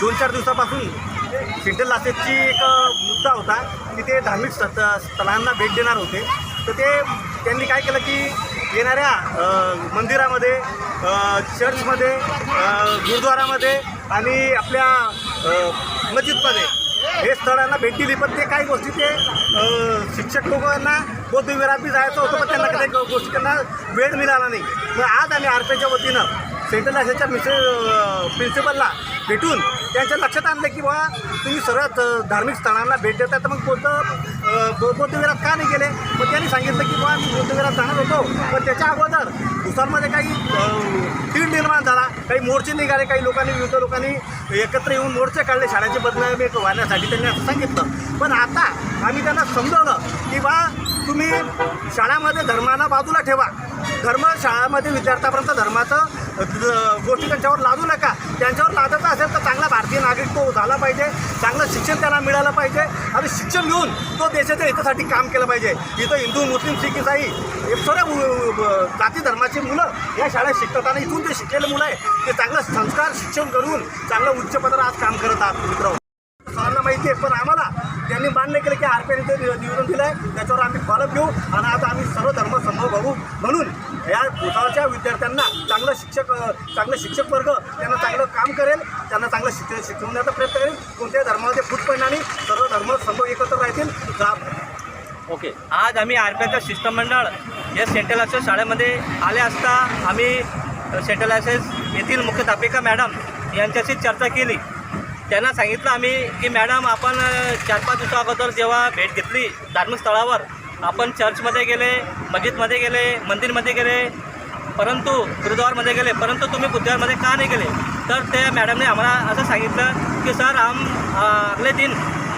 दोन चार दिवसापासून सेंट्रल लासेसची एक मुद्दा होता की ते धार्मिक स्थ स्थळांना भेट देणार होते. तर ते त्यांनी काय केलं की येणाऱ्या मंदिरामध्ये चर्चमध्ये गुरुद्वारामध्ये आणि आपल्या मस्जिदमध्ये हे स्थळांना भेट दिली. पण ते काही गोष्टी ते शिक्षक लोकांना बौद्ध विहारात बी जायचं होतं पण त्यांना काही गोष्टी त्यांना वेळ मिळाला नाही. मग आज आम्ही आरपीच्या वतीनं सेंट्रल लायसनच्या मिस्टर प्रिन्सिपलला भेटून त्यांच्या लक्षात आणलं की बाबा तुम्ही सर्वात धार्मिक स्थळांना भेट देता तर मग बौद्ध बौद्धविरात का नाही गेले? मग त्यांनी सांगितलं की बाबा मी बौद्धविरात जाणार होतो. पण त्याच्या अगोदर भुसारमध्ये काही अ, तीड निर्माण झाला. काही मोर्चे निघाले काही लोकांनी विविध लोकांनी एकत्र येऊन मोर्चे काढले. शाळेचे बदनामी व्हायण्यासाठी त्यांनी असं सांगितलं. पण आता आम्ही त्यांना समजवलं की बा तुम्ही शाळामध्ये धर्माला बाजूला ठेवा. धर्म शाळामध्ये विद्यार्थ्यापर्यंत धर्माचं गोष्टी त्यांच्यावर लादू नका. त्यांच्यावर लादायचं असेल तर चांगला भारतीय नागरिक तो झाला पाहिजे. चांगलं शिक्षण त्यांना मिळालं पाहिजे. आणि शिक्षण घेऊन तो देशाच्या हितासाठी काम केलं पाहिजे. इथं हिंदू मुस्लिम सिख इसाई हे सर्व जाती धर्माची मुलं या शाळेत शिकतात. आणि इथून जे शिकलेले मुलं आहे ते चांगलं संस्कार शिक्षण करून चांगलं उच्च पदावर आज काम करत आहात मित्र. सर्वांना माहिती आहे पण आम्हाला त्यांनी मान्य केलं की आरपीआयने ते निवेदन दिलं आहे त्याच्यावर आम्ही फॉलो घेऊ. आणि आता आम्ही सर्व धर्म भूताळच्या विद्यार्थ्यांना चांगलं शिक्षक चांगलं शिक्षक वर्ग त्यांना चांगलं काम करेल त्यांना चांगलं शिक शिकवण्याचा प्रयत्न करेल. कोणत्याही धर्मामध्ये फूट पडणार सर्व धर्म समभाव एकत्र राहतील. जा ओके. आज आम्ही आर पी आयचं शिष्टमंडळ या सेंट्रल ॲक्सेस शाळेमध्ये आले असता आम्ही सेंट्रल ॲक्सेस येथील मुख्याध्यापिका मॅडम यांच्याशी चर्चा केली. त्यांना सांगितलं आम्ही की मॅडम आपण चार पाच दिवसा अगोदर जेव्हा भेट घेतली धार्मिक स्थळावर आपण चर्चमध्ये गेले मस्जिदमध्ये गेले मंदिरमध्ये गेले परंतु गुरुद्वारमध्ये गेले परंतु तुम्हें तुम्ही बुद्धवारमध्ये का नहीं गेले? तर त्या मॅडमने आम्हाला असं सांगितलं कि सर हम अगले दिन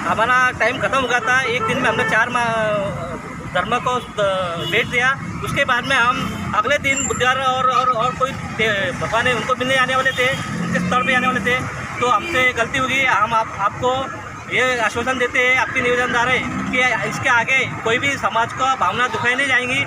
हमारा टाइम ख़त्म हो गया था एक दिन में हमने चार धर्म को भेंट दिया. उसके बाद में हम अगले दिन बुधवार और और, और कोई भगवान उनको मिलने आने वाले थे उनके स्थल पे आने वाले थे तो हमसे गलती होगी। हम आप, आपको ये आश्वासन देते हैं आपके निवेदनदार है कि इसके आगे कोई भी समाज का भावना दुखाई नहीं जाएँगी।